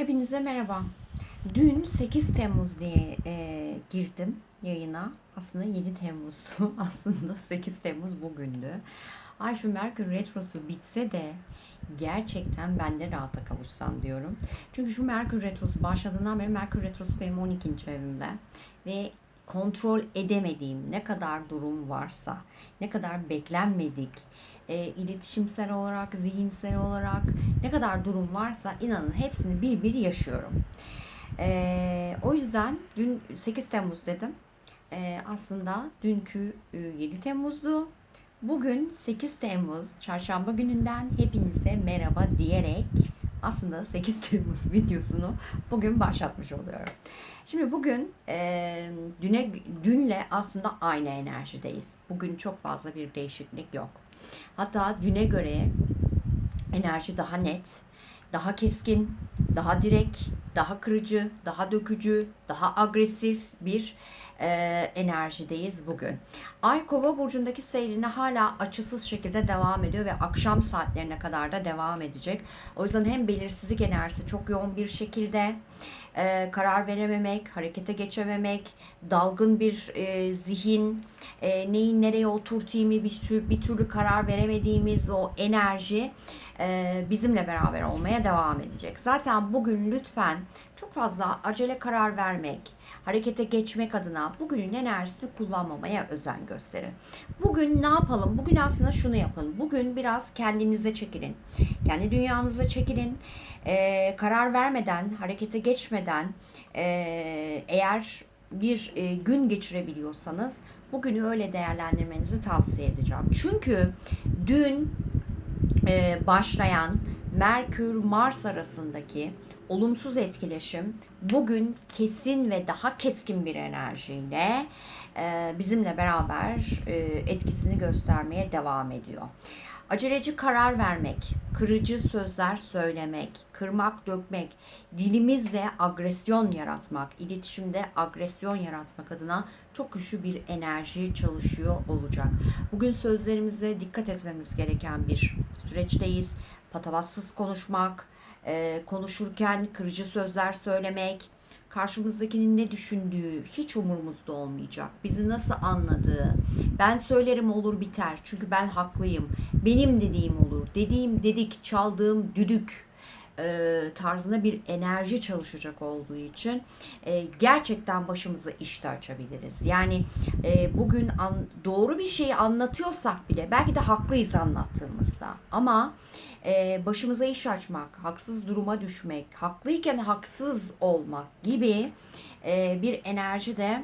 Hepinize merhaba. Dün 8 Temmuz diye e, girdim yayına. Aslında 7 Temmuz'du. Aslında 8 Temmuz bugündü. Ay şu Merkür Retrosu bitse de gerçekten ben de rahata kavuşsam diyorum. Çünkü şu Merkür Retrosu başladığından beri Merkür Retrosu benim 12. evimde. Ve kontrol edemediğim ne kadar durum varsa, ne kadar beklenmedik, e, iletişimsel olarak, zihinsel olarak ne kadar durum varsa inanın hepsini bir bir yaşıyorum. E, o yüzden dün 8 Temmuz dedim. E, aslında dünkü e, 7 Temmuz'du. Bugün 8 Temmuz çarşamba gününden hepinize merhaba diyerek aslında 8 Temmuz videosunu bugün başlatmış oluyorum. Şimdi bugün e, düne dünle aslında aynı enerjideyiz. Bugün çok fazla bir değişiklik yok. Hatta düne göre enerji daha net, daha keskin, daha direkt, daha kırıcı, daha dökücü, daha agresif bir e, enerjideyiz bugün. Ay Kova burcundaki seyrine hala açısız şekilde devam ediyor ve akşam saatlerine kadar da devam edecek. O yüzden hem belirsizlik enerjisi çok yoğun bir şekilde e, karar verememek, harekete geçememek, dalgın bir e, zihin, e, neyin nereye oturtayım bir, tür, bir türlü karar veremediğimiz o enerji e, bizimle beraber olmaya devam edecek. Zaten bugün lütfen çok fazla acele karar vermek, harekete geçmek adına bugünün enerjisini kullanmamaya özen gösterin. Bugün ne yapalım? Bugün aslında şunu yapın. Bugün biraz kendinize çekilin. Kendi dünyanıza çekilin. Ee, karar vermeden, harekete geçmeden e, eğer bir e, gün geçirebiliyorsanız bugünü öyle değerlendirmenizi tavsiye edeceğim. Çünkü dün e, başlayan Merkür-Mars arasındaki olumsuz etkileşim bugün kesin ve daha keskin bir enerjiyle e, bizimle beraber e, etkisini göstermeye devam ediyor. Aceleci karar vermek, kırıcı sözler söylemek, kırmak, dökmek, dilimizle agresyon yaratmak, iletişimde agresyon yaratmak adına çok güçlü bir enerji çalışıyor olacak. Bugün sözlerimize dikkat etmemiz gereken bir süreçteyiz. Patavatsız konuşmak, e, konuşurken kırıcı sözler söylemek, karşımızdakinin ne düşündüğü hiç umurumuzda olmayacak. Bizi nasıl anladığı, ben söylerim olur biter çünkü ben haklıyım. Benim dediğim olur. Dediğim dedik, çaldığım düdük e, tarzında bir enerji çalışacak olduğu için e, gerçekten başımıza işte açabiliriz. Yani e, bugün doğru bir şeyi anlatıyorsak bile belki de haklıyız anlattığımızda ama e, başımıza iş açmak, haksız duruma düşmek, haklıyken haksız olmak gibi bir enerji de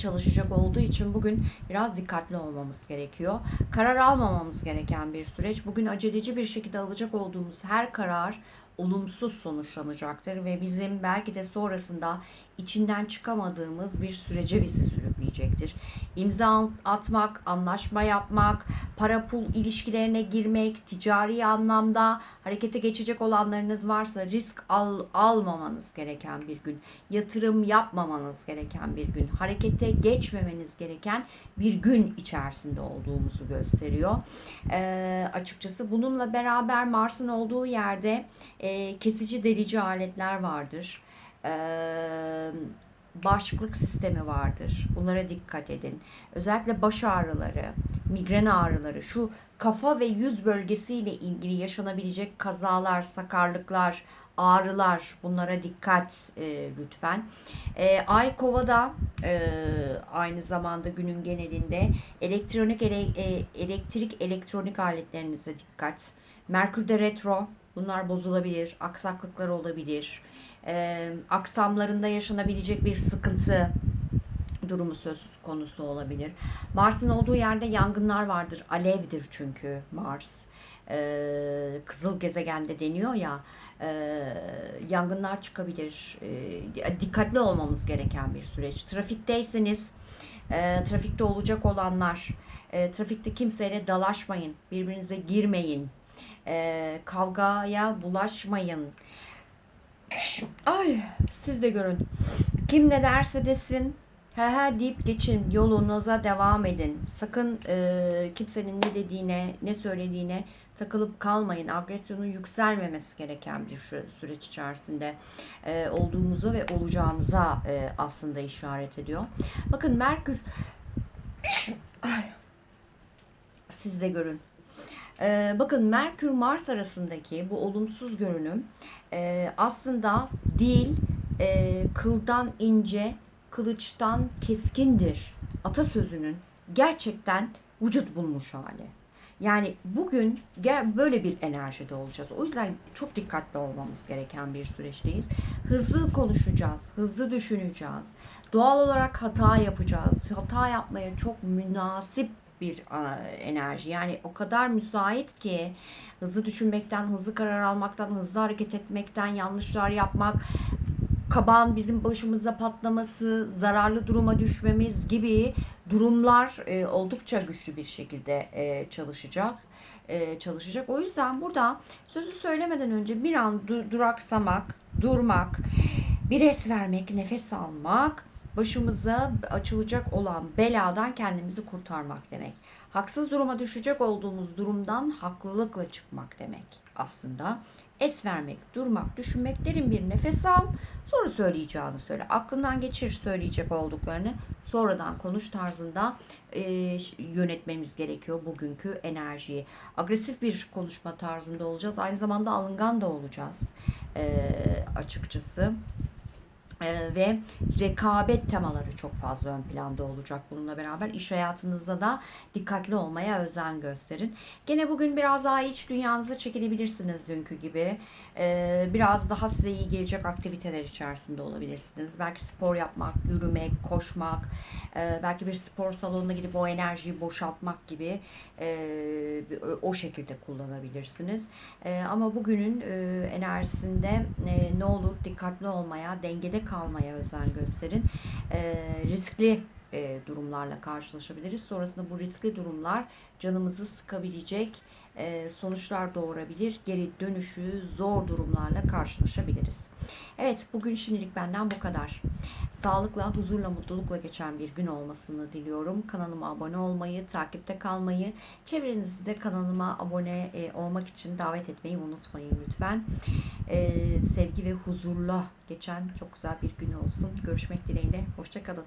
çalışacak olduğu için bugün biraz dikkatli olmamız gerekiyor. Karar almamamız gereken bir süreç. Bugün aceleci bir şekilde alacak olduğumuz her karar olumsuz sonuçlanacaktır ve bizim belki de sonrasında içinden çıkamadığımız bir sürece bizi sürükleyecektir. İmza atmak, anlaşma yapmak, para pul ilişkilerine girmek, ticari anlamda harekete geçecek olanlarınız varsa risk al, almamanız gereken bir gün, yatırım yapmamanız gereken bir gün, harekete geçmemeniz gereken bir gün içerisinde olduğumuzu gösteriyor. Ee, açıkçası bununla beraber Mars'ın olduğu yerde e, kesici delici aletler vardır e, bağışıklık sistemi vardır. Bunlara dikkat edin. Özellikle baş ağrıları, migren ağrıları, şu kafa ve yüz bölgesiyle ilgili yaşanabilecek kazalar, sakarlıklar, ağrılar bunlara dikkat e, lütfen. E, Ay Kova'da e, aynı zamanda günün genelinde elektronik ele, e, elektrik elektronik aletlerinize dikkat. Merkür'de retro bunlar bozulabilir, aksaklıklar olabilir e, aksamlarında yaşanabilecek bir sıkıntı durumu söz konusu olabilir. Mars'ın olduğu yerde yangınlar vardır. Alevdir çünkü Mars. Ee, kızıl gezegende deniyor ya e, yangınlar çıkabilir. E, dikkatli olmamız gereken bir süreç. Trafikteyseniz e, trafikte olacak olanlar e, trafikte kimseyle dalaşmayın. Birbirinize girmeyin. E, kavgaya bulaşmayın. Ay siz de görün. Kim ne derse desin he he deyip geçin. Yolunuza devam edin. Sakın e, kimsenin ne dediğine, ne söylediğine takılıp kalmayın. Agresyonun yükselmemesi gereken bir süreç içerisinde e, olduğumuza ve olacağımıza e, aslında işaret ediyor. Bakın Merkür Ay. siz de görün. Ee, bakın Merkür Mars arasındaki bu olumsuz görünüm e, aslında dil e, kıldan ince, kılıçtan keskindir atasözünün gerçekten vücut bulmuş hali. Yani bugün böyle bir enerjide olacağız. O yüzden çok dikkatli olmamız gereken bir süreçteyiz. Hızlı konuşacağız, hızlı düşüneceğiz. Doğal olarak hata yapacağız. Hata yapmaya çok münasip bir enerji. Yani o kadar müsait ki hızlı düşünmekten, hızlı karar almaktan, hızlı hareket etmekten, yanlışlar yapmak, kabağın bizim başımıza patlaması, zararlı duruma düşmemiz gibi durumlar e, oldukça güçlü bir şekilde e, çalışacak. e, çalışacak. O yüzden burada sözü söylemeden önce bir an du- duraksamak, durmak, bir es vermek, nefes almak, başımıza açılacak olan beladan kendimizi kurtarmak demek. Haksız duruma düşecek olduğumuz durumdan haklılıkla çıkmak demek aslında. Es vermek, durmak, düşünmek, derin bir nefes al, sonra söyleyeceğini söyle. Aklından geçir söyleyecek olduklarını, sonradan konuş tarzında e, yönetmemiz gerekiyor bugünkü enerjiyi. Agresif bir konuşma tarzında olacağız. Aynı zamanda alıngan da olacağız e, açıkçası. Ee, ve rekabet temaları çok fazla ön planda olacak bununla beraber. iş hayatınızda da dikkatli olmaya özen gösterin. Gene bugün biraz daha iç dünyanıza çekilebilirsiniz dünkü gibi. Ee, biraz daha size iyi gelecek aktiviteler içerisinde olabilirsiniz. Belki spor yapmak, yürümek, koşmak, e, belki bir spor salonuna gidip o enerjiyi boşaltmak gibi e, o şekilde kullanabilirsiniz. E, ama bugünün e, enerjisinde e, ne olur dikkatli olmaya, dengede kalmaya özen gösterin. E, riskli e, durumlarla karşılaşabiliriz. Sonrasında bu riskli durumlar canımızı sıkabilecek e, sonuçlar doğurabilir. Geri dönüşü zor durumlarla karşılaşabiliriz. Evet, bugün şimdilik benden bu kadar. Sağlıkla, huzurla, mutlulukla geçen bir gün olmasını diliyorum. Kanalıma abone olmayı, takipte kalmayı, çevrenizde de kanalıma abone e, olmak için davet etmeyi unutmayın lütfen. E, sevgi ve huzurla geçen çok güzel bir gün olsun. Görüşmek dileğiyle. Hoşçakalın.